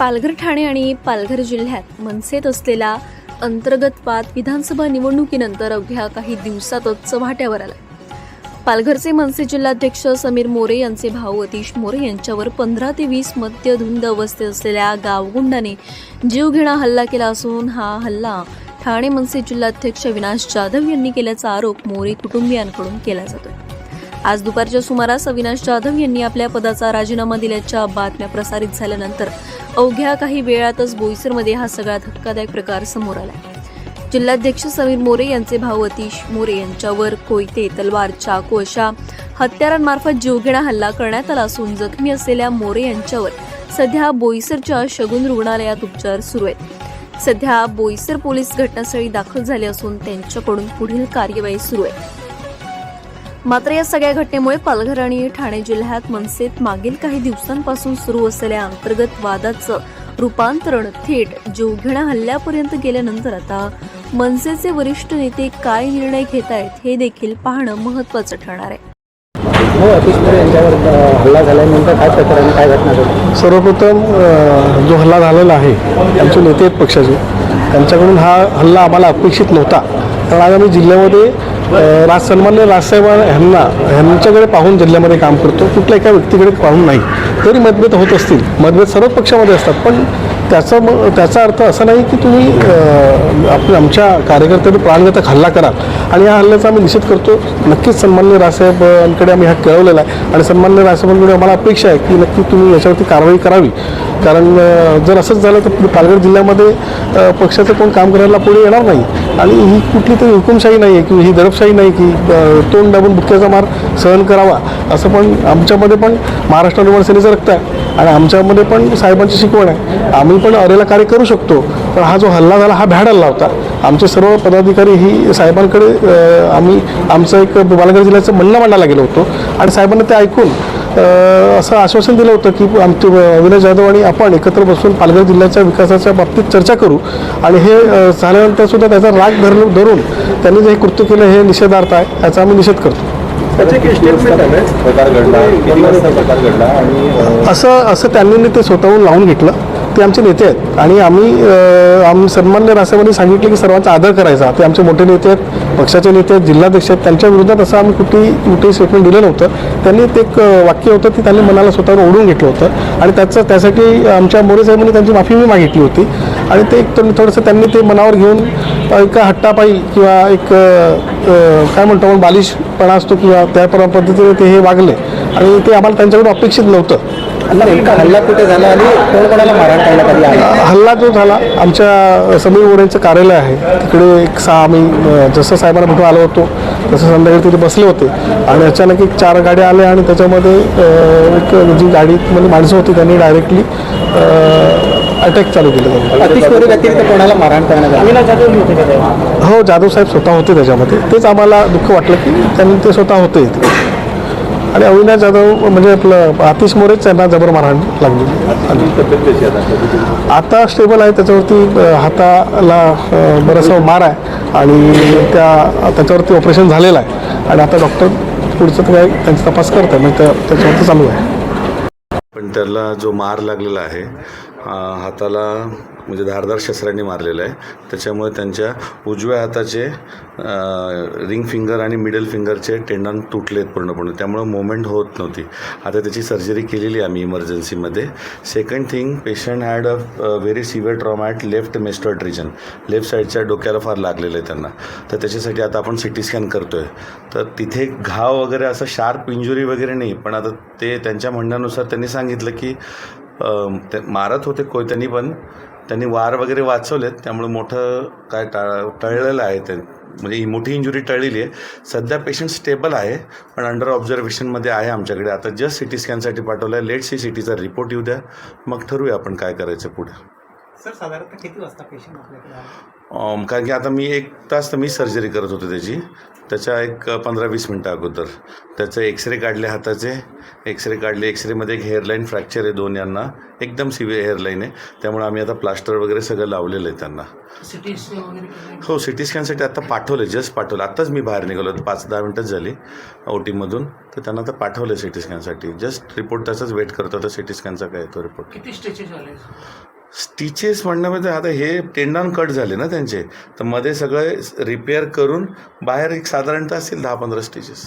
पालघर ठाणे आणि पालघर जिल्ह्यात मनसेत असलेला अंतर्गत वाद विधानसभा निवडणुकीनंतर अवघ्या काही दिवसातच चव्हाट्यावर आला. पालघरचे मनसे जिल्हाध्यक्ष समीर मोरे यांचे भाऊ अतिश मोरे यांच्यावर पंधरा ते वीस मद्यधुंद अवस्थेत असलेल्या गावगुंडाने जीवघेणा हल्ला केला असून हा हल्ला ठाणे मनसे जिल्हाध्यक्ष विनाश जाधव यांनी केल्याचा आरोप मोरे कुटुंबियांकडून केला जातोय. आज दुपारच्या सुमारास अविनाश जाधव यांनी आपल्या पदाचा राजीनामा दिल्याच्या बातम्या प्रसारित झाल्यानंतर अवघ्या काही वेळातच बोईसरमध्ये हा सगळा धक्कादायक प्रकार समोर आला. जिल्हाध्यक्ष समीर मोरे यांचे भाऊ अतिश मोरे यांच्यावर कोयते तलवार चाकू अशा हत्यारांमार्फत जीवघेणा हल्ला करण्यात आला असून जखमी असलेल्या मोरे यांच्यावर सध्या बोईसरच्या शगुन रुग्णालयात उपचार सुरू आहेत. सध्या बोईसर पोलीस घटनास्थळी दाखल झाले असून त्यांच्याकडून पुढील कार्यवाही सुरू आहे. मात्र या सगळ्या घटनेमुळे पालघर आणि ठाणे जिल्ह्यात मनसेत मागील काही दिवसांपासून सुरू असलेल्या अंतर्गत वादाचं रूपांतरण थेट जीवघेणा हल्ल्यापर्यंत गेल्यानंतर आता मनसेचे वरिष्ठ नेते काय निर्णय घेत आहेत हे देखील पाहणं महत्वाचं ठरणार आहे. हो हल्ला झाल्यानंतर काय प्रकरण काय घटना घडली? सर्वप्रथम जो हल्ला झालेला आहे आमचे नेते आहेत पक्षाचे. त्यांच्याकडून हा हल्ला आम्हाला अपेक्षित नव्हता. कारण आज आम्ही जिल्ह्यामध्ये राज सन्मान्य राजसाहेब ह्यांना ह्यांच्याकडे पाहून जिल्ह्यामध्ये काम करतो. कुठल्या एका व्यक्तीकडे पाहून नाही. तरी मतभेद होत असतील. मतभेद सर्वच पक्षामध्ये असतात. पण त्याचा मग त्याचा अर्थ असा नाही की तुम्ही आपल्या आमच्या कार्यकर्त्यांनी प्राणघातक हल्ला कराल आणि या हल्ल्याचा आम्ही निषेध करतो. नक्कीच सन्मान्य राजसाहेबांकडे आम्ही हा कळवलेला आहे. आणि सन्मान्य राजसाहेबांकडे आम्हाला अपेक्षा आहे की नक्की तुम्ही याच्यावरती कारवाई करावी. कारण जर असंच झालं तर पालघर जिल्ह्यामध्ये पक्षाचं कोण काम करायला पुढे येणार नाही. आणि ही कुठली तरी हुकुमशाही नाही आहे किंवा ही दडपशाही नाही की तोंड दाबून बुक्क्याचा मार सहन करावा असं पण आमच्यामध्ये पण महाराष्ट्र निर्माण सेनेचं रक्त आहे. आणि आमच्यामध्ये पण साहेबांची शिकवण आहे. आम्ही पण अरेला कार्य करू शकतो पण हा जो हल्ला झाला हा भ्याड हल्ला होता. आमचे सर्व पदाधिकारी ही साहेबांकडे आम्ही आमचं एक बालगड जिल्ह्याचं म्हणणं मांडायला गेलो होतो. आणि साहेबांना ते ऐकून असं आश्वासन दिलं होतं की आमचे अविनाश जाधव आणि आपण एकत्र बसून पालघर जिल्ह्याच्या विकासाच्या बाबतीत चर्चा करू. आणि हे झाल्यानंतर सुद्धा त्याचा राग धर धरून त्यांनी जे हे कृत्य केलं हे निषेधार्थ आहे याचा आम्ही निषेध करतो. असं असं त्यांनी ते स्वतःहून लावून घेतलं. ते आमचे नेते आहेत. आणि आम्ही आम्ही सन्मान्य रासाहेबांनी सांगितले की सर्वांचा आदर करायचा. ते आमचे मोठे नेते आहेत पक्षाचे नेते आहेत जिल्हाध्यक्ष आहेत. त्यांच्या विरोधात असं आम्ही कुठेही कुठेही स्टेटमेंट दिलं नव्हतं. त्यांनी ते एक वाक्य होतं ते त्यांनी मनाला स्वतःवर ओढून घेतलं होतं. आणि त्याचं त्यासाठी आमच्या मोरे साहेबांनी त्यांची माफी मी मागितली होती. आणि ते एक थोडंसं त्यांनी ते मनावर घेऊन एका हट्टापायी किंवा एक काय म्हणतो आपण बालिशपणा असतो किंवा त्या पद्धतीने ते हे वागले. आणि ते आम्हाला त्यांच्याकडून अपेक्षित नव्हतं. नेमका हल्ला कुठे झाला आणि कोण कोणाला मारहाण करण्यात आली आहे? हल्ला जो झाला आमच्या समीर मोरेंचं कार्यालय आहे. तिकडे एक सहा आम्ही जसं साहेबांना भेटून आलो होतो तसं संध्याकाळी तिथे बसले होते. आणि अचानक एक चार गाड्या आल्या आणि त्याच्यामध्ये एक जी गाडीमध्ये माणसं होती त्यांनी डायरेक्टली अटॅक चालू केलं त्यांनी. अतिश मोरे व्यतिरिक्त कोणाला मारहाण करण्यात आली? हो जाधव साहेब स्वतः होते त्याच्यामध्ये. तेच आम्हाला दुःख वाटलं की त्यांनी ते स्वतः होते. इथे. आणि अविनाश जाधव म्हणजे आपलं आतिश मोरेच त्यांना जबर मारहाण लागली. आता? स्टेबल आहे त्याच्यावरती हाताला बराचसा मार आहे आणि त्या त्याच्यावरती ऑपरेशन झालेलं आहे. आणि आता डॉक्टर पुढचं काय त्यांचा तपास करत आहे म्हणजे त्या- त्याच्यावरती चालू आहे. पण त्याला जो मार लागलेला आहे हाताला म्हणजे धारदार शस्त्रांनी मारलेलं आहे. त्याच्यामुळे त्यांच्या उजव्या हाताचे रिंग फिंगर आणि मिडल फिंगरचे टेंडन तुटलेत पूर्णपणे. त्यामुळं मोमेंट होत नव्हती. आता त्याची सर्जरी केलेली आम्ही इमर्जन्सीमध्ये. Second thing patient had a very severe trauma at left mastoid region left साईडच्या डोक्याला फार लागलेलं आहे त्यांना. तर त्याच्यासाठी आता आपण सी टी स्कॅन करतो आहे तर तिथे घाव वगैरे असं शार्प इंजुरी वगैरे नाही पण आता ते त्यांच्या म्हणण्यानुसार त्यांनी सांगितलं की ते मारत होते कोयत्यांनी पण. त्यांनी वार वगैरे वाचवलेत. त्यामुळे मोठं काय टाळ टळलेलं आहे ते. म्हणजे ही मोठी इंजुरी टळलेली आहे. सध्या पेशंट स्टेबल आहे पण अंडर ऑब्झर्वेशनमध्ये आहे आमच्याकडे. आता जस्ट सी टी स्कॅनसाठी पाठवलं आहे लेट सी सी टीचा रिपोर्ट येऊ द्या. मग ठरवूया आपण काय करायचं पुढे. सर साधारणतः किती वाजता पेशंट आपल्याकडे आला? कारण की आता मी एक तास तर मी सर्जरी करत होते त्याची. त्याच्या एक पंधरा वीस मिनटं अगोदर. त्याचे एक्सरे काढले हाताचे. एक्सरे काढले. एक्सरेमध्ये एक हेअरलाईन फ्रॅक्चर आहे दोन यांना. एकदम सिव्हिअर हेअरलाईन आहे. त्यामुळे आम्ही आता प्लास्टर वगैरे सगळं लावलेलं आहे त्यांना. सिटी स्कॅन वगैरे केलं हो सी टी स्कॅनसाठी आता पाठवलं जस्ट पाठवलं आत्ताच मी बाहेर निघालो. पाच दहा मिनटंच झाली ओ टीमधून तर त्यांना आता पाठवलं सी टी स्कॅनसाठी जस्ट रिपोर्ट त्याचाच वेट करतो आता सी टी स्कॅनचा काय येतो रिपोर्ट किती आले? स्टिचेस म्हणण्यामध्ये म्हणजे आता हे टेंडॉन कट झाले ना त्यांचे. तर मध्ये सगळे रिपेअर करून बाहेर एक साधारणतः असतील दहा पंधरा स्टिचेस